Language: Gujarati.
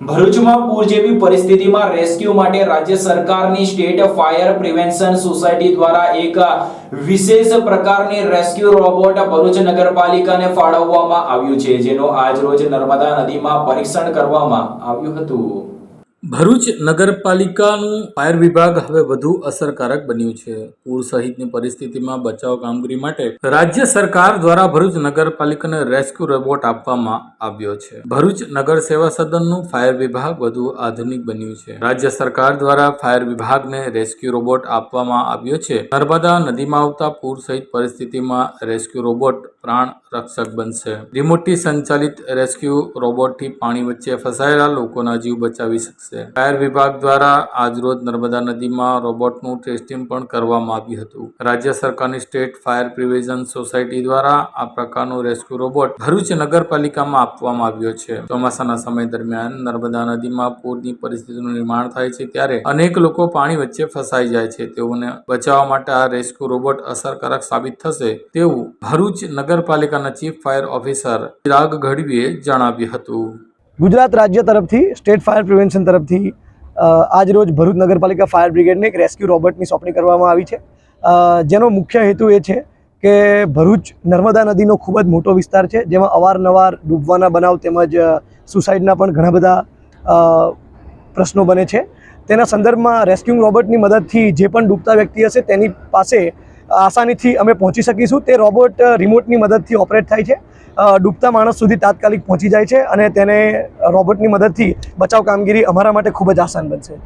ભરૂચમાં પૂર જેવી પરિસ્થિતિમાં રેસ્ક્યુ માટે રાજ્ય સરકારની સ્ટેટ ફાયર પ્રિવેન્શન સોસાયટી દ્વારા એક વિશેષ પ્રકારની રેસ્ક્યુ રોબોટ ભરૂચ નગરપાલિકાને ફાળવવામાં આવ્યું છે, જેનો આજરોજ નર્મદા નદીમાં પરીક્ષણ કરવામાં આવ્યું હતું. ભરૂચ નગરપાલિકાનું ફાયર વિભાગ હવે વધુ અસરકારક બન્યું છે. પૂર સહિતની પરિસ્થિતિમાં બચાવ કામગીરી માટે રાજ્ય સરકાર દ્વારા ભરૂચ નગરપાલિકાને રેસ્ક્યુ રોબોટ આપવામાં આવ્યો છે. ભરૂચ નગર સેવા સદનનું ફાયર વિભાગ વધુ આધુનિક બન્યું છે. રાજ્ય સરકાર દ્વારા ફાયર વિભાગને રેસ્ક્યુ રોબોટ આપવામાં આવ્યો છે. નર્મદા નદીમાં આવતા પૂર સહિત પરિસ્થિતિમાં રેસ્ક્યુ રોબોટ પ્રાણ રક્ષક બનશે. રિમોટથી સંચાલિત રેસ્ક્યુ રોબોટથી પાણી વચ્ચે ફસાયેલા લોકોના જીવ બચાવી શકશે. ફાયર વિભાગ દ્વારા આજરોજ નર્મદા નદીમાં રોબોટનું ટેસ્ટિંગ પણ કરવામાં આવ્યું હતું. રાજ્ય સરકારની સ્ટેટ ફાયર પ્રિવેન્શન સોસાયટી દ્વારા આ પ્રકારનો રેસ્ક્યુ રોબોટ ભરૂચ નગરપાલિકામાં આપવામાં આવ્યો છે. ચોમાસાના સમય દરમિયાન નર્મદા નદીમાં પૂરની પરિસ્થિતિનું નિર્માણ થાય છે ત્યારે અનેક લોકો પાણી વચ્ચે ફસાઈ જાય છે. તેઓને બચાવવા માટે આ રેસ્ક્યુ રોબોટ અસરકારક સાબિત થશે તેવું ભરૂચ નગરપાલિકાના ચીફ ફાયર ઓફિસર ચિરાગ ગઢવીએ જણાવ્યું હતું. ગુજરાત રાજ્ય તરફથી, સ્ટેટ ફાયર પ્રિવેન્શન તરફથી આજ રોજ ભરૂચ નગરપાલિકા ફાયર બ્રિગેડને એક રેસ્ક્યુ રોબોટની સોંપણી કરવામાં આવી છે. જેનો મુખ્ય હેતુ એ છે કે ભરૂચ નર્મદા નદીનો ખૂબ જ મોટો વિસ્તાર છે, જેમાં અવારનવાર ડૂબવાના બનાવ તેમજ સુસાઇડના પણ ઘણા બધા પ્રશ્નો બને છે. તેના સંદર્ભમાં રેસ્ક્યુ રોબોટની મદદથી જે પણ ડૂબતા વ્યક્તિ હશે તેની પાસે આસાનીથી અમે પહોંચી શકીશું. તે રોબોટ રિમોટની મદદથી ઓપરેટ થાય છે. ડૂબતા માણસ સુધી તાત્કાલિક પહોંચી જાય છે અને તેને રોબોટની મદદથી બચાવ કામગીરી અમારા માટે ખૂબ જ આસાન બનશે.